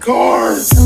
Cars.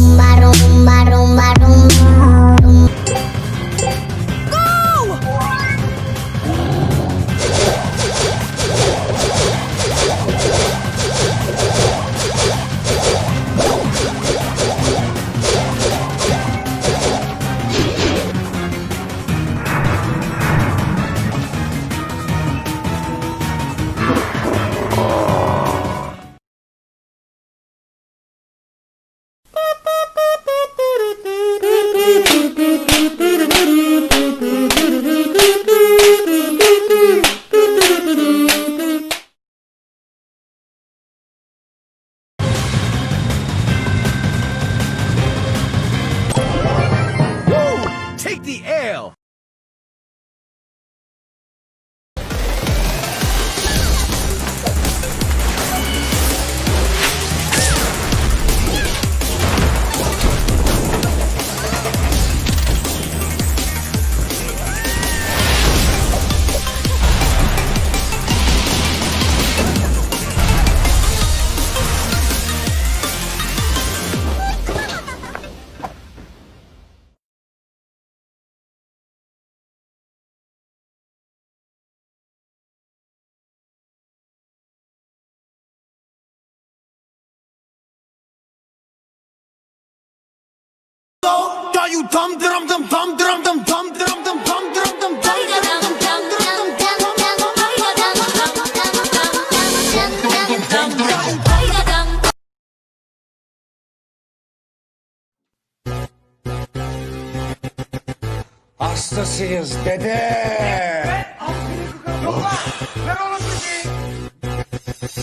Are you dum dum dum dum dum dum dum dum dum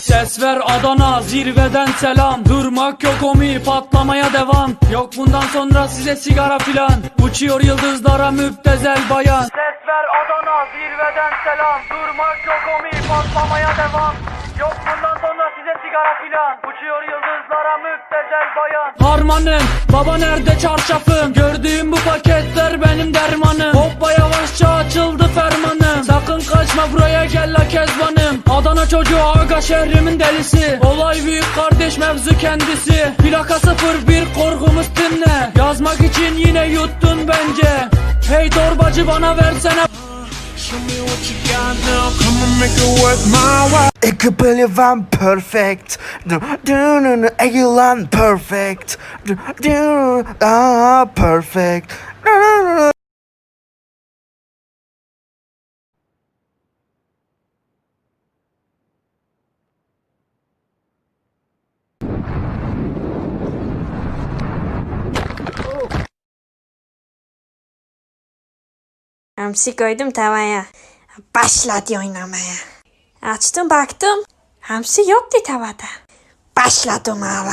Ses ver Adana zirveden selam. Durmak yok omi patlamaya devam. Yok bundan sonra size sigara filan. Uçuyor yıldızlara müptezel bayan. Ses ver Adana zirveden selam. Durmak yok omi patlamaya devam. Yok bundan sonra size sigara filan. Uçuyor yıldızlara müptezel bayan. Harmanım baba nerede çarşafım? Gördüğüm bu paketler benim dermanım. Hoppa yavaşça açıldı fermanım. Sakın kaçma buraya gel la kezbanım Adana çocuğu Aga şehrimin delisi. Olay büyük kardeş mevzu kendisi. Plaka sıfır bir korkumuz dinle. Yazmak için yine yuttun bence. Hey torbacı bana versene. Ik believe I'm perfect. Do do perfect. Do do ah, perfect. Hamsi koydum tavaya. Başladı oynamaya. Açtım baktım. Hamsi yoktu tavada. Başladım ağla.